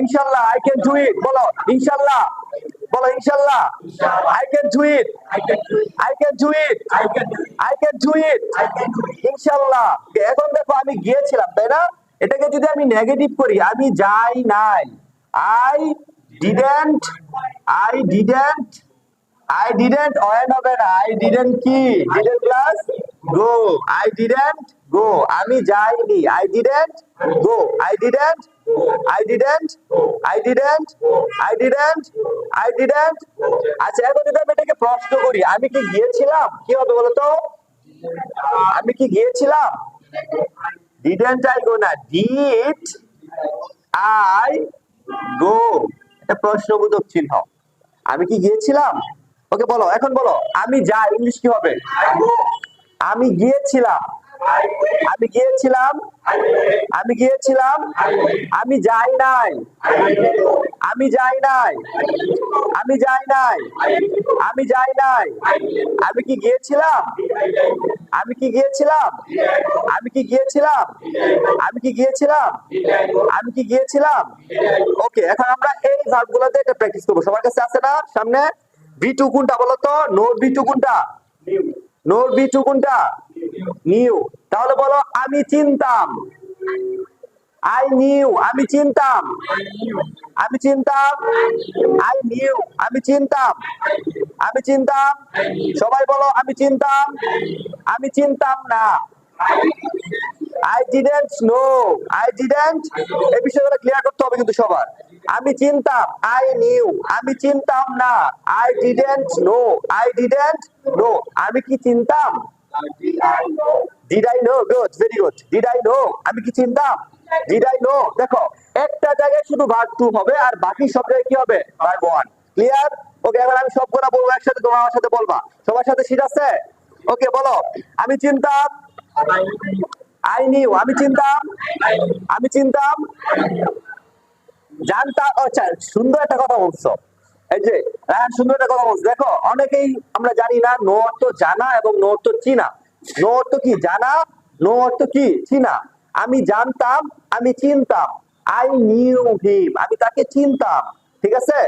ইনশাল্লাহ I can do ইট বলো, ইনশাল্লাহ বলো, ইনশাল্লাহ I can do it I can do it I can do it ইনশাল্লাহ। এখন দেখো, আমি গিয়েছিলাম, তাই না? এটাকে যদি আমি নেগেটিভ করি, আমি যাই নাই। I didn't I didn't I didn't went হবে না I didn't কি? Didn't plus go I didn't go আমি যাইনি। I didn't go I didn't I didn't I didn't I didn't I didn't আচ্ছা এখন যদি আমি এটাকে প্রশ্ন করি, আমি কি গিয়েছিলাম? কি হবে বলো তো আমি কি গিয়েছিলাম? Didn't I go না? Did I go? এটা প্রশ্নবোধক চিহ্ন। আমি কি গিয়েছিলাম? ওকে, বলো, এখন বলো, আমি যাই ইংলিশ কি হবে? আমি গিয়েছিলাম। আমি গিয়েছিলাম। আমি গিয়েছিলাম। আমি যাই নাই। আমি যাই নাই। আমি যাই নাই। আমি যাই নাই। আমি কি গিয়েছিলাম? আমি কি গিয়েছিলাম? আমি কি গিয়েছিলাম? আমি কি গিয়েছিলাম? আমি কি গিয়েছিলাম? ওকে এখন আমরা এই ভার্বগুলোতে এটা প্র্যাকটিস করব। সবার কাছে আছে না? সামনে? বি টু কোনটা বলতো? নোট বি টু কোনটা? নোট বি টু কোনটা নিউ। তাহলে বলো, আমি চিনতাম। আই নিউ আমি চিনতাম। আমি চিনতাম। আই নিউ আমি চিনতাম। আমি চিনতাম। সবাই বলো, আমি চিনতাম। আমি চিনতাম না। I didn't know I didn't এই বিষয়গুলো ক্লিয়ার করতে হবে কিন্তু সবার। আমি চিনতাম। আই নিউ আমি চিনতাম না। I didn't know I didn't know আমি কি চিনতাম? Did I know good very good did I know আমি কি চিনতাম? ডিড আই নো দেখো, একটা জায়গায় শুধু ভাগ টু হবে আর বাকি সব জায়গায় কি হবে? ভাগ ওয়ান ক্লিয়ার ওকে এবার আমি সব করা বলব, একসাথে তোমার সাথে বলবা। সবার সাথে শীত আছে? ওকে বলো। আমি চিনতাম? আই নিউ আমি চিনতাম? আমি চিনতাম? জানতাম? আচ্ছা সুন্দর একটা কথা বলছো। এই যে রায়হান সুন্দর একটা কথা বলছো। দেখো, অনেকেই আমরা জানি না, নো অর্থ জানা এবং নো অর্থ চিনা। নো অর্থ কি জানা, নো অর্থ কি চিনা? আমি জানতাম, আমি চিনতাম। আই নিউ হিম আমি তাকে চিনতাম, ঠিক আছে?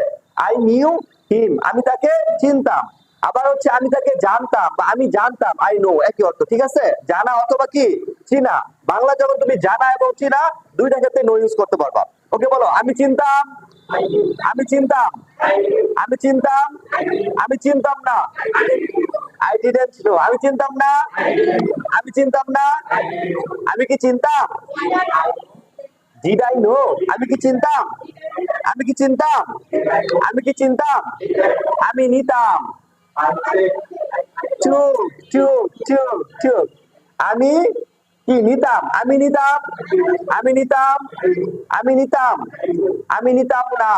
আই নিউ হিম আমি তাকে চিনতাম। আবার হচ্ছে আমি তাকে জানতাম বা আমি জানতাম আই নো একই অর্থ, ঠিক আছে? জানা অথবা কি? চিনা। বাংলা যখন তুমি জানা এবং চিনা, দুইটা ক্ষেত্রে নো ইউজ করতে পারবা। ওকে বলো, আমি চিনতাম আমি চিনতাম। আমি চিনতাম। আমি চিনতাম না। আই ডিডেন্ট নো আমি চিনতাম না। আমি চিনতাম না। আমি কি চিনতাম? ডিড আই নো আমি কি চিনতাম? আমি কি চিনতাম? আমি কি চিনতাম? আমি নিতাম। চুপ চুপ চুপ চুপ। আমি কি, নিতাম? আমি নিতাম? আমি নিতাম? আমি নিতাম? আমি নিতাম না।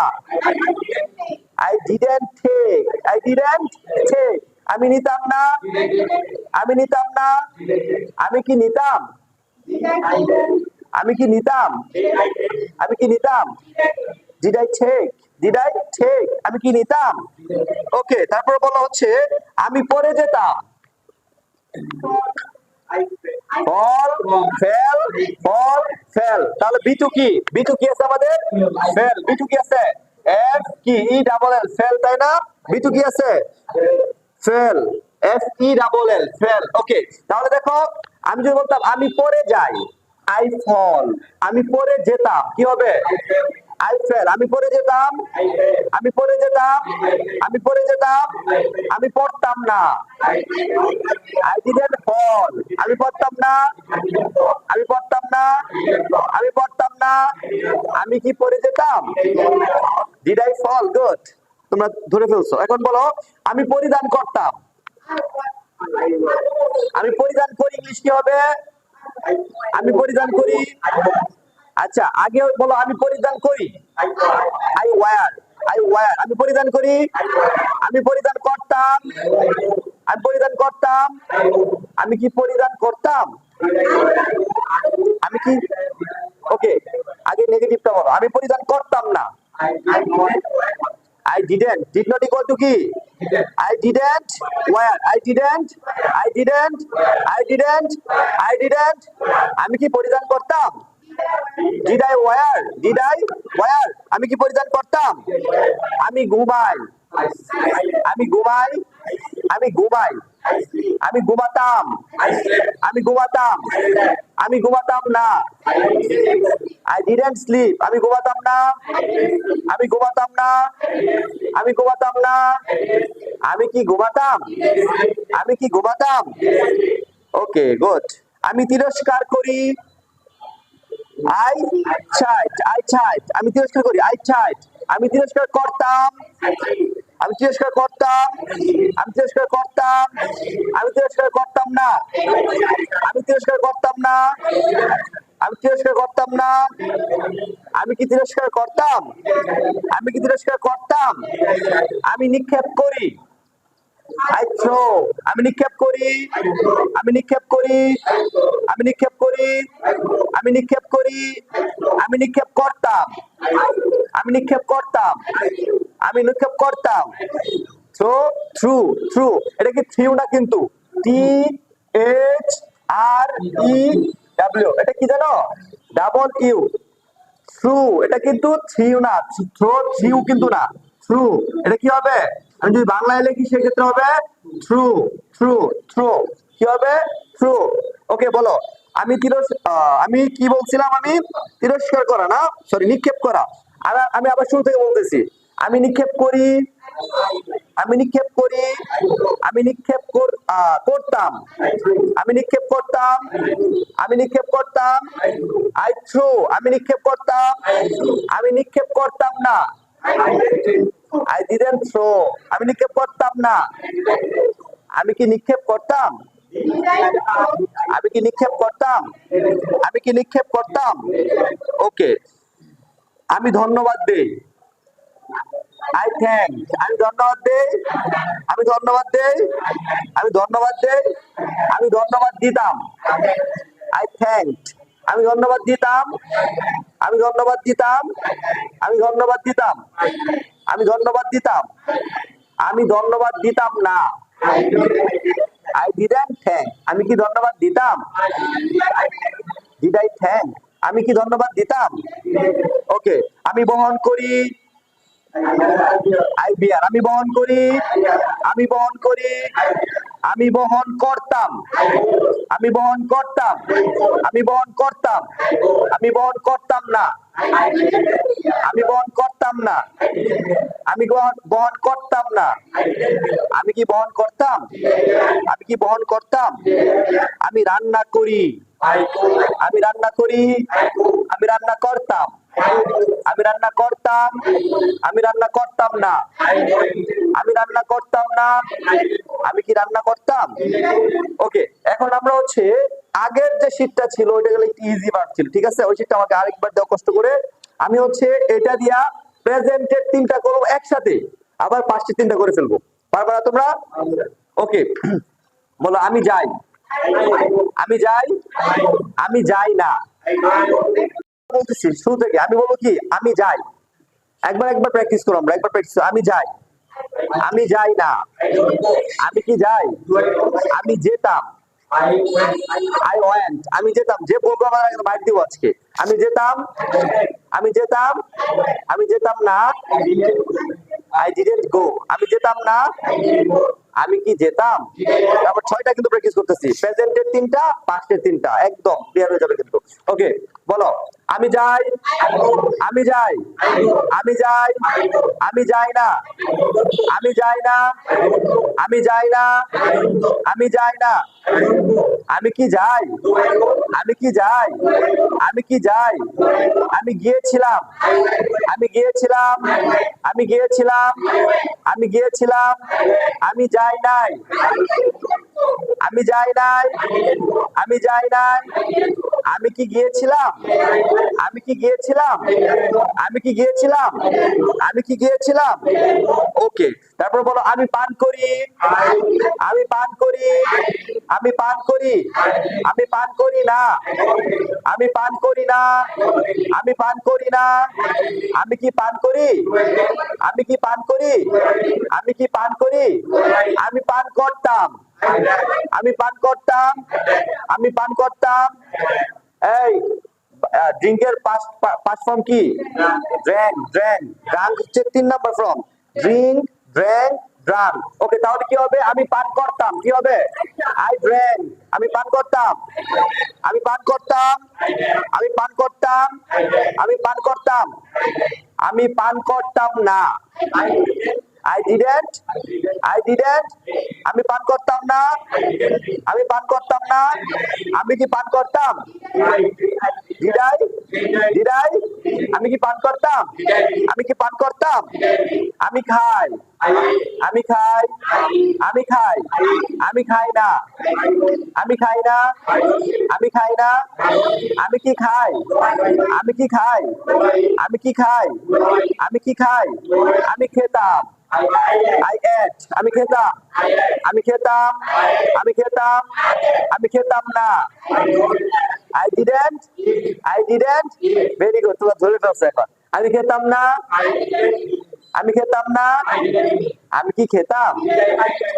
I didn't take I didn't take আমি নিতাম না? আমি নিতাম না? আমি কি নিতাম? আমি কি নিতাম? আমি কি নিতাম? ডিড আই টেক ডিড আমি কি নিতাম? ওকে তারপর বলা হচ্ছে, আমি পরে যেতাম। Fall, fell fall, fell. তাহলে বিটু কি? বিটু কি আছে আমাদের? ফেল। বিটু কি আছে? এফ কি? ই ডাবল এল ফেল, তাই না? বিটু কি আছে? Fell. F E double L fell. Okay তাহলে দেখো, আমি যদি বলতাম, আমি পরে যাই। আই ফল আমি পরে যেতাম। কি হবে? আই ফেল আমি পরে যেতাম। আমি পরে যেতাম। আমি পরে যেতাম। আমি পড়তাম না। আই ডিডেন্ট ফল আমি পড়তাম না। আমি পড়তাম না। আমি পড়তাম না। আমি কি পড়ে যেতাম? ডিড আই ফল গুড তোমরা ধরে ফেলছো। এখন বলো আমি পরিধান করতাম। আমি পরিধান করি ইংলিশ কি হবে? আমি পরিধান করি। আচ্ছা আগে বলো, আমি পরিধান করি আই ওয়ার আই ওয়ার আমি পরিধান করি আমি পরিধান করতাম আমি পরিধান করতাম আমি কি পরিধান করতাম আমি কি ওকে আগে নেগেটিভটা বলো, আমি পরিধান করতাম না I didn't. Did not equal to কি? I didn't. Where? I didn't. I didn't. I didn't. I didn't. আমি কি পরিধান করতাম আই ওয়ার আই ওয়ার আমি কি পরিধান করতাম? আমি ঘুমাই আমি ঘুমাই আমি ঘুমাই আমি ঘুমাতাম আমি ঘুমাতাম আমি ঘুমাতাম না। আই ডিডন্ট স্লিপ আমি ঘুমাতাম না। আমি ঘুমাতাম না। আমি ঘুমাতাম না। আমি কি ঘুমাতাম আমি কি ঘুমাতাম ওকে গুড আমি তিরস্কার করি। আই চাইট আই চাইট আমি তিরস্কার করি আই চাইট আমি তিরস্কার করতাম, আমি তিরস্কার করতাম, আমি তিরস্কার করতাম, আমি তিরস্কার করতাম না, আমি তিরস্কার করতাম না, আমি তিরস্কার করতাম না, আমি কি তিরস্কার করতাম, আমি কি তিরস্কার করতাম, আমি নিক্ষেপ করি। আই থ্রো, আমি নিক্ষেপ করি, আমি নিক্ষেপ করি, আমি নিক্ষেপ করি, আমি নিক্ষেপ করি, আমি নিক্ষেপ করতাম, আমি নিক্ষেপ করতাম, আমি নিক্ষেপ করতাম। থ্রো, থ্রু থ্রু, এটা কি থ্রিউ না কিন্তু? T H R E W এটা কি জানো? ডাবল ইউ থ্রু, এটা কিন্তু থ্রিউ না, থ্রো থ্রিউ কিন্তু না। থ্রু এটা কি হবে? আমি যদি বাংলায় লিখি, সেক্ষেত্রে হবে থ্রু থ্রু থ্রু কি হবে? থ্রু ওকে বলো। আমি তিরস আমি কি বলছিলাম আমি? তিরস্কার করা না? সরি নিক্ষেপ করা। আর আমি আবার শুরু থেকে বলতেছি। আমি নিক্ষেপ করি। আমি নিক্ষেপ করি। আমি নিক্ষেপ করতাম। আমি নিক্ষেপ করতাম। আমি নিক্ষেপ করতাম। আই থ্রু আমি নিক্ষেপ করতাম। আমি নিক্ষেপ করতাম না। আই ডিডেন্ট থ্রো আমি নিক্ষেপ করতাম না। আমি কি নিক্ষেপ করতাম? আমি কি নিক্ষেপ করতাম? আমি কি নিক্ষেপ করতাম? ওকে আমি ধন্যবাদ দেই। আই থ্যাংক আমি ধন্যবাদ দেই। আমি ধন্যবাদ দেই। আমি ধন্যবাদ দেই। আমি ধন্যবাদ দিতাম। আই থ্যাংক আমি ধন্যবাদ দিতাম। আমি ধন্যবাদ দিতাম। আমি ধন্যবাদ দিতাম। আমি ধন্যবাদ দিতাম। আমি ধন্যবাদ দিতাম না। আই ডিডন্ট থ্যাংক আমি কি ধন্যবাদ দিতাম? ডিড আই থ্যাংক আমি কি ধন্যবাদ দিতাম? ওকে আমি বহন করি। আই বিয়ার আমি বহন করি। আমি বহন করি। আমি বহন করতাম। আমি বহন করতাম। আমি বহন করতাম। আমি বহন করতাম না। আমি বহন করতাম না। আমি বহন করতাম না। আমি কি বহন করতাম? আমি কি বহন করতাম? আমি রান্না করি। আমি রান্না করি। আমি রান্না করতাম। আমি রান্না করতাম, আমি রান্না করতাম না। আমি রান্না করতাম না। আমি কি রান্না করতাম? ওকে, এখন আমরা হচ্ছে আগের যে শীতটা ছিল, ওইটা গেলে একটু ইজি পার্ট ছিল, ঠিক আছে? ওই শীটটা আমাকে আরেকবার দেওয়া কষ্ট করে। আমি হচ্ছে এটা দিয়া প্রেজেন্টের তিনটা করব একসাথে আবার পাঁচটি তিনটা করে ফেলব। পারবা না তোমরা? ওকে, বলো, আমি যাই। আমি যাই? আমি যাই না। বলতেছি, শুরু থেকে। আমি বলব কি, আমি যাই। একবার একবার প্র্যাকটিস করো আমরা, একবার প্র্যাকটিস আমি যাই। আমি যাই না। আমি কি যাই? আমি যেতাম। আই আমি যেতাম। যে বলব আমার বাইক দিব আজকে। আমি যেতাম। আমি যেতাম। আমি যেতাম না। আই ডিডেন্ট গো আমি যেতাম না। আমি কি যেতাম? তারপর ছয়টা কিন্তু প্র্যাকটিস করতেছি। প্রেজেন্টের তিনটা পাস্টের তিনটা। একদম ক্লিয়ার হয়ে যাবে কিন্তু। ওকে বলো। আমি যাই? আমি যাই? আমি যাই? আমি যাই না? আমি যাই না? আমি যাই না? আমি যাই না? আমি কি যাই? আমি কি যাই? আমি কি যাই? আমি গিয়েছিলাম। আমি গিয়েছিলাম। আমি গিয়েছিলাম। আমি গিয়েছিলাম। আমি যাই নাই আমি যাই নাই। আমি যাই নাই। আমি কি গিয়েছিলাম? আমি কি গিয়েছিলাম? আমি কি গিয়েছিলাম? আমি কি গিয়েছিলাম? ওকে তারপর বলো, আমি পান করি। আমি পান করি। আমি পান করি। আমি পান করি না। আমি পান করি না। আমি পান করি না। আমি কি পান করি? আমি কি পান করি? আমি কি পান করি? আমি পান করতাম। আমি পান করতাম, আমি পান করতাম। এই ড্রিঙ্কের পাঁচ ফর্ম কি? ড্র্যাঙ্ক ড্র্যাঙ্ক ড্রাঙ্ক হচ্ছে তিন number form. Drink drank drunk. Okay তাহলে কি হবে? আমি পান করতাম। কি হবে? আই ড্র্যাঙ্ক আমি পান করতাম। আমি পান করতাম। আমি পান করতাম। আমি পান করতাম। আমি পান করতাম না। আই ডিডেন্ট আই ডিডেন্ট আমি পান করতাম না। আমি পান করতাম না। আমি কি পান করতাম? ডিডাই ডিডাই আমি কি পান করতাম? আমি কি পান করতাম? আমি খাই। আমি খাই। আমি খাই। আমি খাই না। আমি খাই না। আমি খাই না। আমি কি খাই? আমি কি খাই? আমি কি খাই? আমি কি খাই? আমি খেতাম। আই এট আমি খেতাম। আমি খেতাম। আমি খেতাম। আমি খেতাম না। I didn't I didn't very good তোমরা ধরে ফেলছো এখন আমি খেতাম না। আমি খেতাম না। আমি কি খেতাম?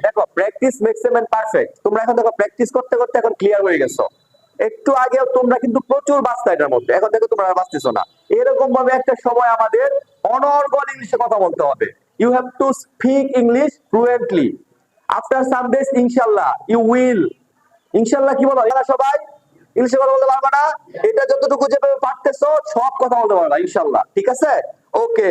দেখো practice makes a man perfect তোমরা এখন দেখো প্র্যাকটিস করতে করতে এখন ক্লিয়ার হয়ে গেছো। একটু আগেও তোমরা কিন্তু প্রচুর বাঁচতা এটার মধ্যে। এখন দেখো তোমরা বাঁচতেছো না। এরকম ভাবে একটা সময় আমাদের অনর্গল ইংলিশে কথা বলতে হবে। You have to speak English fluently after some days ইনশাল্লাহ ইউ উইল ইনশাল্লাহ কি বলো? সবাই? ইংলিশে কথা বলতে পারবা না? এটা যতটুকু যেভাবে পারতেছো, সব কথা বলতে পারবা ইনশাল্লাহ ঠিক আছে? ওকে